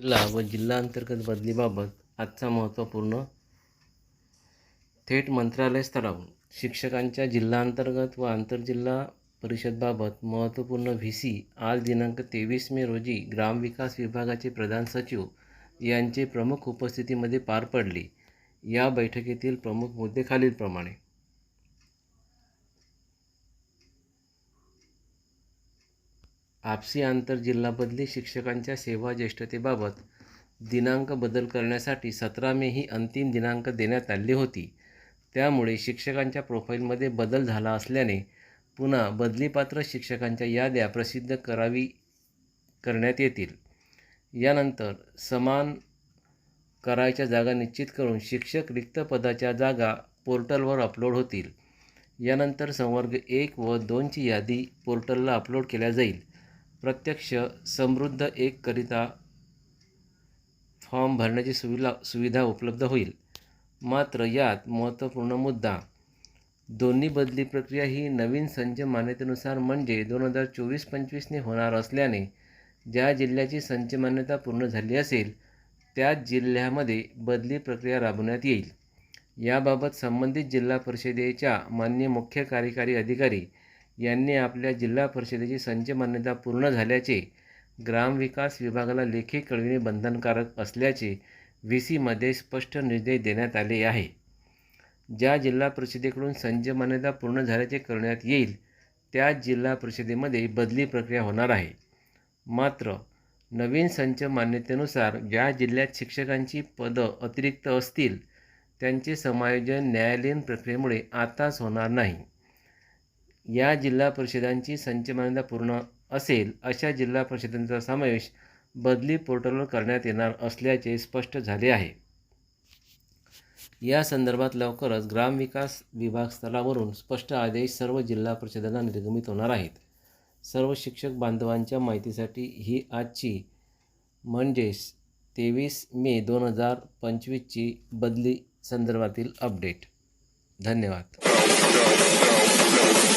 जिल्हा व जिल्हा अंतर्गत बदलीबाबत आजचा महत्त्वपूर्ण थेट मंत्रालय स्तरावरून शिक्षकांच्या जिल्हा अंतर्गत व आंतरजिल्हा परिषदबाबत महत्त्वपूर्ण व्ही सी आज दिनांक तेवीस मे रोजी ग्रामविकास विभागाचे प्रधान सचिव यांचे प्रमुख उपस्थितीमध्ये पार पडली. या बैठकीतील प्रमुख मुद्दे खालीलप्रमाणे. आपसी आंतरजिल्हाबदली शिक्षकांच्या सेवा ज्येष्ठतेबाबत दिनांक बदल करण्यासाठी सतरा मे ही अंतिम दिनांक देण्यात आली होती. त्यामुळे शिक्षकांच्या प्रोफाईलमध्ये बदल झाला असल्याने पुन्हा बदलीपात्र शिक्षकांच्या याद्या प्रसिद्ध करावी करण्यात येतील. यानंतर समान करायच्या जागा निश्चित करून शिक्षक रिक्त पदाच्या जागा पोर्टलवर अपलोड होतील. यानंतर संवर्ग एक व दोनची यादी पोर्टलला अपलोड केल्या जाईल. प्रत्यक्ष समृद्ध एक करिता फॉर्म भरण्याची सुविधा सुविधा उपलब्ध होईल. मात्र यात महत्त्वपूर्ण मुद्दा दोन्ही बदली प्रक्रिया ही नवीन संच मान्यतेनुसार म्हणजे दोन हजार चोवीस पंचवीसने होणार असल्याने ज्या जिल्ह्याची संच मान्यता पूर्ण झाली असेल त्याच जिल्ह्यामध्ये बदली प्रक्रिया राबवण्यात येईल. याबाबत संबंधित जिल्हा परिषदेच्या मान्य मुख्य कार्यकारी अधिकारी यांनी आपल्या जिल्हा परिषदेची संच मान्यता पूर्ण झाल्याचे ग्रामविकास विभागाला लेखी कळविणे बंधनकारक असल्याचे व्ही सीमध्ये स्पष्ट निर्देश देण्यात आले आहे. ज्या जिल्हा परिषदेकडून संच मान्यता पूर्ण झाल्याचे करण्यात येईल त्याच जिल्हा परिषदेमध्ये बदली प्रक्रिया होणार आहे. मात्र नवीन संच मान्यतेनुसार ज्या जिल्ह्यात शिक्षकांची पदं अतिरिक्त असतील त्यांचे समायोजन न्यायालयीन प्रक्रियेमुळे आताच होणार नाही. या जिल्हा परिषदांची संचमान्यता पूर्ण असेल अशा जिल्हा परिषदांचा समावेश बदली पोर्टलवर करण्यात येणार असल्याचे स्पष्ट झाले आहे. या संदर्भात लवकरच ग्रामविकास विभाग स्तरावरून स्पष्ट आदेश सर्व जिल्हा परिषदांना निर्गमित होणार आहेत. सर्व शिक्षक बांधवांच्या माहितीसाठी ही आजची म्हणजेच तेवीस मे दोन हजार पंचवीसची बदली संदर्भातील अपडेट. धन्यवाद.